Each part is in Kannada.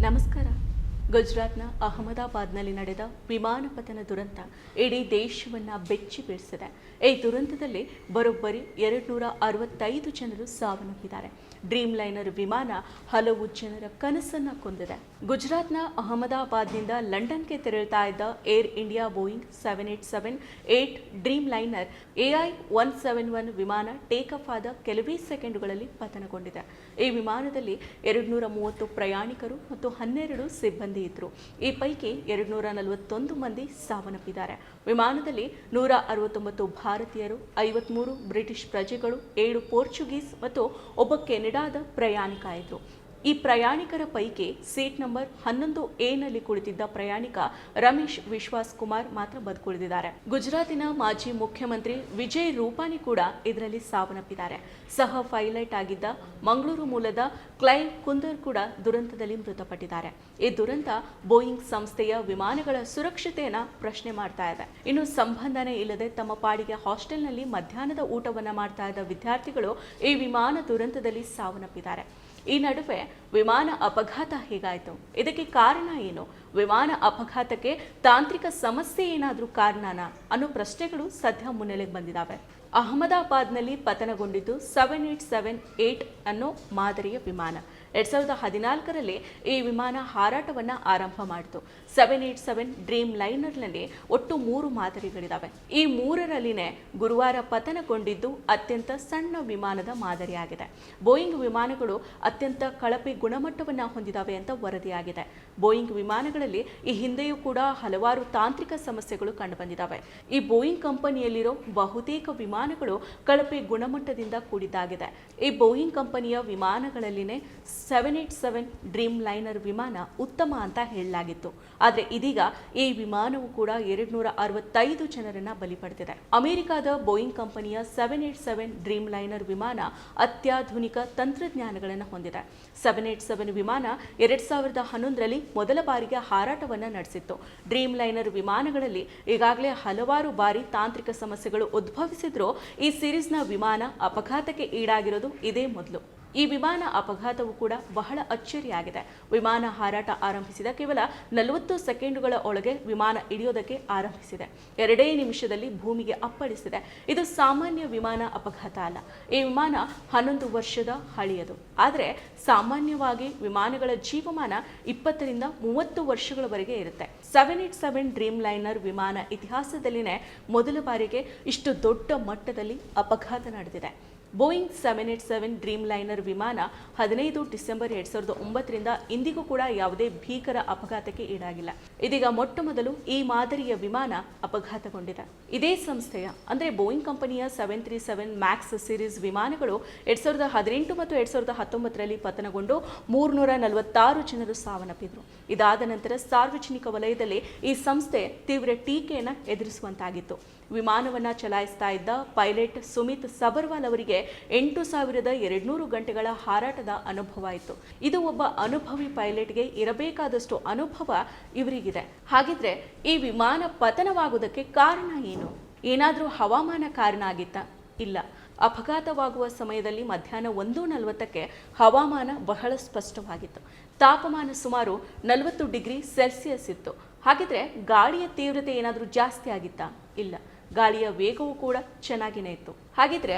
నమస్కారం. ಗುಜರಾತ್ನ ಅಹಮದಾಬಾದ್ನಲ್ಲಿ ನಡೆದ ವಿಮಾನ ಪತನ ದುರಂತ ಇಡೀ ದೇಶವನ್ನು ಬೆಚ್ಚಿ ಬೀಳಿಸಿದೆ ಈ ದುರಂತದಲ್ಲಿ ಬರೋಬ್ಬರಿ ಎರಡು ನೂರ ಅರವತ್ತೈದು ಜನರು ಸಾವನ್ನಪ್ಪಿದ್ದಾರೆ. ಡ್ರೀಮ್ ಲೈನರ್ ವಿಮಾನ ಹಲವು ಜನರ ಕನಸನ್ನು ಕೊಂದಿದೆ. ಗುಜರಾತ್ನ ಅಹಮದಾಬಾದ್ನಿಂದ ಲಂಡನ್ಗೆ ತೆರಳುತ್ತಾ ಇದ್ದ Air India Boeing seven eight seven eight Dreamliner AI one seven one ವಿಮಾನ ಟೇಕ್ ಆಫ್ ಆದ ಕೆಲವೇ ಸೆಕೆಂಡುಗಳಲ್ಲಿ ಪತನಗೊಂಡಿದೆ. ಈ ವಿಮಾನದಲ್ಲಿ ಎರಡು ನೂರ ಮೂವತ್ತು ಪ್ರಯಾಣಿಕರು ಮತ್ತು ಹನ್ನೆರಡು ಸಿಬ್ಬಂದಿ ಇದ್ದರು ಈ ಪೈಕಿ ಎರಡು ನೂರ ನಲವತ್ತೊಂದು ಮಂದಿ ಸಾವನ್ನಪ್ಪಿದ್ದಾರೆ. ವಿಮಾನದಲ್ಲಿ ನೂರ ಅರವತ್ತೊಂಬತ್ತು ಭಾರತೀಯರು, ಐವತ್ಮೂರು ಬ್ರಿಟಿಷ್ ಪ್ರಜೆಗಳು, ಏಳು ಪೋರ್ಚುಗೀಸ್ ಮತ್ತು ಒಬ್ಬ ಕೆನಡಾದ ಪ್ರಯಾಣಿಕ ಇದ್ರು. ಈ ಪ್ರಯಾಣಿಕರ ಪೈಕಿ ಸೀಟ್ ನಂಬರ್ ಹನ್ನೊಂದು ಎನಲ್ಲಿ ಕುಳಿತಿದ್ದ ಪ್ರಯಾಣಿಕ ರಮೇಶ್ ವಿಶ್ವಾಸ್ ಕುಮಾರ್ ಮಾತ್ರ ಬದುಕುಳಿದಿದ್ದಾರೆ. ಗುಜರಾತಿನ ಮಾಜಿ ಮುಖ್ಯಮಂತ್ರಿ ವಿಜಯ್ ರೂಪಾನಿ ಕೂಡ ಇದರಲ್ಲಿ ಸಾವನ್ನಪ್ಪಿದ್ದಾರೆ. ಸಹ ಪೈಲಟ್ ಆಗಿದ್ದ ಮಂಗಳೂರು ಮೂಲದ ಕ್ಲೈವ್ ಕುಂದರ್ ಕೂಡ ದುರಂತದಲ್ಲಿ ಮೃತಪಟ್ಟಿದ್ದಾರೆ. ಈ ದುರಂತ ಬೋಯಿಂಗ್ ಸಂಸ್ಥೆಯ ವಿಮಾನಗಳ ಸುರಕ್ಷತೆಯನ್ನ ಪ್ರಶ್ನೆ ಮಾಡ್ತಾ ಇದೆ. ಇನ್ನು ಸಂಬಂಧನೇ ಇಲ್ಲದೆ ತಮ್ಮ ಪಾಡಿಗೆ ಹಾಸ್ಟೆಲ್ನಲ್ಲಿ ಮಧ್ಯಾಹ್ನದ ಊಟವನ್ನ ಮಾಡ್ತಾ ಇದ್ದ ವಿದ್ಯಾರ್ಥಿಗಳು ಈ ವಿಮಾನ ದುರಂತದಲ್ಲಿ ಸಾವನ್ನಪ್ಪಿದ್ದಾರೆ. ಈ ನಡುವೆ ವಿಮಾನ ಅಪಘಾತ ಹೇಗಾಯಿತು? ಇದಕ್ಕೆ ಕಾರಣ ಏನು? ವಿಮಾನ ಅಪಘಾತಕ್ಕೆ ತಾಂತ್ರಿಕ ಸಮಸ್ಯೆ ಏನಾದರೂ ಕಾರಣನಾ? ಅನ್ನೋ ಪ್ರಶ್ನೆಗಳು ಸದ್ಯ ಮುನ್ನೆಲೆಗೆ ಬಂದಿದ್ದಾವೆ ಅಹಮದಾಬಾದ್ನಲ್ಲಿ ಪತನಗೊಂಡಿದ್ದು ಸೆವೆನ್ ಏಟ್ ಸೆವೆನ್ ಏಟ್ ಅನ್ನೋ ಮಾದರಿಯ ವಿಮಾನ. ಎರಡ್ ಸಾವಿರದ ಹದಿನಾಲ್ಕರಲ್ಲಿ ಈ ವಿಮಾನ ಹಾರಾಟವನ್ನು ಆರಂಭ ಮಾಡಿತು. ಸೆವೆನ್ ಏಟ್ ಸೆವೆನ್ ಡ್ರೀಮ್ ಲೈನರ್ನಲ್ಲಿ ಒಟ್ಟು ಮೂರು ಮಾದರಿಗಳಿದ್ದಾವೆ ಈ ಮೂರರಲ್ಲಿನೇ ಗುರುವಾರ ಪತನಗೊಂಡಿದ್ದು ಅತ್ಯಂತ ಸಣ್ಣ ವಿಮಾನದ ಮಾದರಿಯಾಗಿದೆ. ಬೋಯಿಂಗ್ ವಿಮಾನಗಳು ಅತ್ಯಂತ ಕಳಪೆ ಗುಣಮಟ್ಟವನ್ನು ಹೊಂದಿದ್ದಾವೆ ಅಂತ ವರದಿಯಾಗಿದೆ. ಬೋಯಿಂಗ್ ವಿಮಾನಗಳಲ್ಲಿ ಈ ಹಿಂದೆಯೂ ಕೂಡ ಹಲವಾರು ತಾಂತ್ರಿಕ ಸಮಸ್ಯೆಗಳು ಕಂಡುಬಂದಿದ್ದಾವೆ ಈ ಬೋಯಿಂಗ್ ಕಂಪನಿಯಲ್ಲಿರೋ ಬಹುತೇಕ ವಿಮಾನಗಳು ಕಳಪೆ ಗುಣಮಟ್ಟದಿಂದ ಕೂಡಿದ್ದಾಗಿದೆ. ಈ ಬೋಯಿಂಗ್ ಕಂಪನಿಯ ವಿಮಾನಗಳಲ್ಲಿನೇ seven eight seven Dreamliner ವಿಮಾನ ಉತ್ತಮ ಅಂತ ಹೇಳಲಾಗಿತ್ತು. ಆದರೆ ಇದೀಗ ಈ ವಿಮಾನವು ಕೂಡ ಎರಡು ನೂರ ಅರವತ್ತೈದು ಜನರನ್ನು ಬಲಿ ಪಡೆದಿದೆ ಅಮೆರಿಕದ ಬೋಯಿಂಗ್ ಕಂಪನಿಯ seven eight seven Dreamliner ವಿಮಾನ ಅತ್ಯಾಧುನಿಕ ತಂತ್ರಜ್ಞಾನಗಳನ್ನು ಹೊಂದಿದೆ. ಸೆವೆನ್ ಏಟ್ ಸೆವೆನ್ ವಿಮಾನ ಎರಡು ಸಾವಿರದ ಹನ್ನೊಂದರಲ್ಲಿ ಮೊದಲ ಬಾರಿಗೆ ಹಾರಾಟವನ್ನು ನಡೆಸಿತ್ತು. ಡ್ರೀಮ್ ಲೈನರ್ ವಿಮಾನಗಳಲ್ಲಿ ಈಗಾಗಲೇ ಹಲವಾರು ಬಾರಿ ತಾಂತ್ರಿಕ ಸಮಸ್ಯೆಗಳು ಉದ್ಭವಿಸಿದ್ರೂ ಈ ಸಿರೀಸ್ನ ವಿಮಾನ ಅಪಘಾತಕ್ಕೆ ಈಡಾಗಿರೋದು ಇದೇ ಮೊದಲು. ಈ ವಿಮಾನ ಅಪಘಾತವು ಕೂಡ ಬಹಳ ಅಚ್ಚರಿಯಾಗಿದೆ. ವಿಮಾನ ಹಾರಾಟ ಆರಂಭಿಸಿದ ಕೇವಲ ನಲವತ್ತು ಸೆಕೆಂಡುಗಳ ಒಳಗೆ ವಿಮಾನ ಇಳಿಯೋದಕ್ಕೆ ಆರಂಭಿಸಿದೆ. ಎರಡೇ ನಿಮಿಷದಲ್ಲಿ ಭೂಮಿಗೆ ಅಪ್ಪಳಿಸಿದೆ. ಇದು ಸಾಮಾನ್ಯ ವಿಮಾನ ಅಪಘಾತ ಅಲ್ಲ. ಈ ವಿಮಾನ ಹನ್ನೊಂದು ವರ್ಷದ ಹಳೆಯದು. ಆದರೆ ಸಾಮಾನ್ಯವಾಗಿ ವಿಮಾನಗಳ ಜೀವಮಾನ ಇಪ್ಪತ್ತರಿಂದ ಮೂವತ್ತು ವರ್ಷಗಳವರೆಗೆ ಇರುತ್ತೆ. Seven eight seven Dreamliner ವಿಮಾನ ಇತಿಹಾಸದಲ್ಲಿನೇ ಮೊದಲ ಬಾರಿಗೆ ಇಷ್ಟು ದೊಡ್ಡ ಮಟ್ಟದಲ್ಲಿ ಅಪಘಾತ ನಡೆದಿದೆ. Boeing seven eight seven Dreamliner ವಿಮಾನ ಹದಿನೈದು ಡಿಸೆಂಬರ್ ಎರಡ್ ಸಾವಿರದ ಒಂಬತ್ತರಿಂದ ಇಂದಿಗೂ ಕೂಡ ಯಾವುದೇ ಭೀಕರ ಅಪಘಾತಕ್ಕೆ ಈಡಾಗಿಲ್ಲ. ಇದೀಗ ಮೊಟ್ಟ ಮೊದಲು ಈ ಮಾದರಿಯ ವಿಮಾನ ಅಪಘಾತಗೊಂಡಿದೆ. ಇದೇ ಸಂಸ್ಥೆಯ, ಅಂದರೆ ಬೋಯಿಂಗ್ ಕಂಪನಿಯ seven three seven Max series ವಿಮಾನಗಳು ಎರಡ್ ಸಾವಿರದ ಹದಿನೆಂಟು ಮತ್ತು ಎರಡ್ ಸಾವಿರದ ಹತ್ತೊಂಬತ್ತರಲ್ಲಿ ಪತನಗೊಂಡು ಮೂರ್ನೂರ ನಲವತ್ತಾರು ಜನರು ಸಾವನ್ನಪ್ಪಿದ್ರು. ಇದಾದ ನಂತರ ಸಾರ್ವಜನಿಕ ವಲಯದಲ್ಲಿ ಈ ಸಂಸ್ಥೆ ತೀವ್ರ ಟೀಕೆಯನ್ನು ಎದುರಿಸುವಂತಾಗಿತ್ತು. ವಿಮಾನವನ್ನ ಚಲಾಯಿಸ್ತಾ ಇದ್ದ ಪೈಲಟ್ ಸುಮಿತ್ ಸಬರ್ವಾಲ್ ಅವರಿಗೆ ಎಂಟು ಸಾವಿರದ ಎರಡುನೂರು ಗಂಟೆಗಳ ಹಾರಾಟದ ಅನುಭವ ಇತ್ತು. ಇದು ಒಬ್ಬ ಅನುಭವಿ ಪೈಲಟ್ಗೆ ಇರಬೇಕಾದಷ್ಟು ಅನುಭವ ಇವರಿಗಿದೆ. ಹಾಗಿದ್ರೆ ಈ ವಿಮಾನ ಪತನವಾಗುವುದಕ್ಕೆ ಕಾರಣ ಏನು? ಏನಾದರೂ ಹವಾಮಾನ ಕಾರಣ ಆಗಿತ್ತ? ಇಲ್ಲ. ಅಪಘಾತವಾಗುವ ಸಮಯದಲ್ಲಿ ಮಧ್ಯಾಹ್ನ ಒಂದು ನಲವತ್ತಕ್ಕೆ ಹವಾಮಾನ ಬಹಳ ಸ್ಪಷ್ಟವಾಗಿತ್ತು. ತಾಪಮಾನ ಸುಮಾರು ನಲವತ್ತು ಡಿಗ್ರಿ ಸೆಲ್ಸಿಯಸ್ ಇತ್ತು. ಹಾಗಿದ್ರೆ ಗಾಳಿಯ ತೀವ್ರತೆ ಏನಾದರೂ ಜಾಸ್ತಿ ಆಗಿತ್ತಾ? ಇಲ್ಲ. ಗಾಳಿಯ ವೇಗವೂ ಕೂಡ ಚೆನ್ನಾಗಿನೇ ಇತ್ತು. ಹಾಗಿದ್ರೆ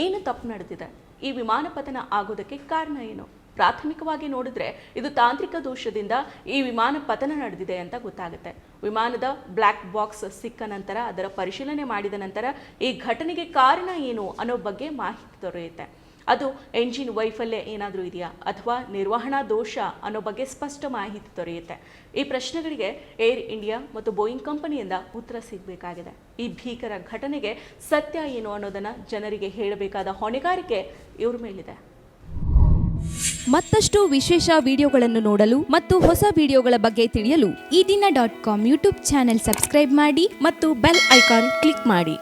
ಏನು ತಪ್ಪು ನಡೆದಿದೆ? ಈ ವಿಮಾನ ಪತನ ಆಗೋದಕ್ಕೆ ಕಾರಣ ಏನು? ಪ್ರಾಥಮಿಕವಾಗಿ ನೋಡಿದ್ರೆ ಇದು ತಾಂತ್ರಿಕ ದೋಷದಿಂದ ಈ ವಿಮಾನ ಪತನ ನಡೆದಿದೆ ಅಂತ ಗೊತ್ತಾಗುತ್ತೆ. ವಿಮಾನದ ಬ್ಲ್ಯಾಕ್ ಬಾಕ್ಸ್ ಸಿಕ್ಕ ನಂತರ, ಅದರ ಪರಿಶೀಲನೆ ಮಾಡಿದ ನಂತರ ಈ ಘಟನೆಗೆ ಕಾರಣ ಏನು ಅನ್ನೋ ಬಗ್ಗೆ ಮಾಹಿತಿ ದೊರೆಯುತ್ತೆ. ಅದು ಎಂಜಿನ್ ವೈಫಲ್ಯ ಏನಾದರೂ ಇದೆಯಾ? ಅಥವಾ ನಿರ್ವಹಣಾ ದೋಷ ಅನ್ನೋ ಬಗ್ಗೆ ಸ್ಪಷ್ಟ ಮಾಹಿತಿ ದೊರೆಯುತ್ತೆ. ಈ ಪ್ರಶ್ನೆಗಳಿಗೆ ಏರ್ ಇಂಡಿಯಾ ಮತ್ತು ಬೋಯಿಂಗ್ ಕಂಪನಿಯಿಂದ ಉತ್ತರ ಸಿಗಬೇಕಾಗಿದೆ. ಈ ಭೀಕರ ಘಟನೆಗೆ ಸತ್ಯ ಏನು ಅನ್ನೋದನ್ನು ಜನರಿಗೆ ಹೇಳಬೇಕಾದ ಹೊಣೆಗಾರಿಕೆ ಇವ್ರ ಮೇಲಿದೆ. ಮತ್ತಷ್ಟು ವಿಶೇಷ ವಿಡಿಯೋಗಳನ್ನು ನೋಡಲು ಮತ್ತು ಹೊಸ ವಿಡಿಯೋಗಳ ಬಗ್ಗೆ ತಿಳಿಯಲು Eedina dot com YouTube channel subscribe ಮಾಡಿ ಮತ್ತು ಬೆಲ್ ಐಕಾನ್ ಕ್ಲಿಕ್ ಮಾಡಿ.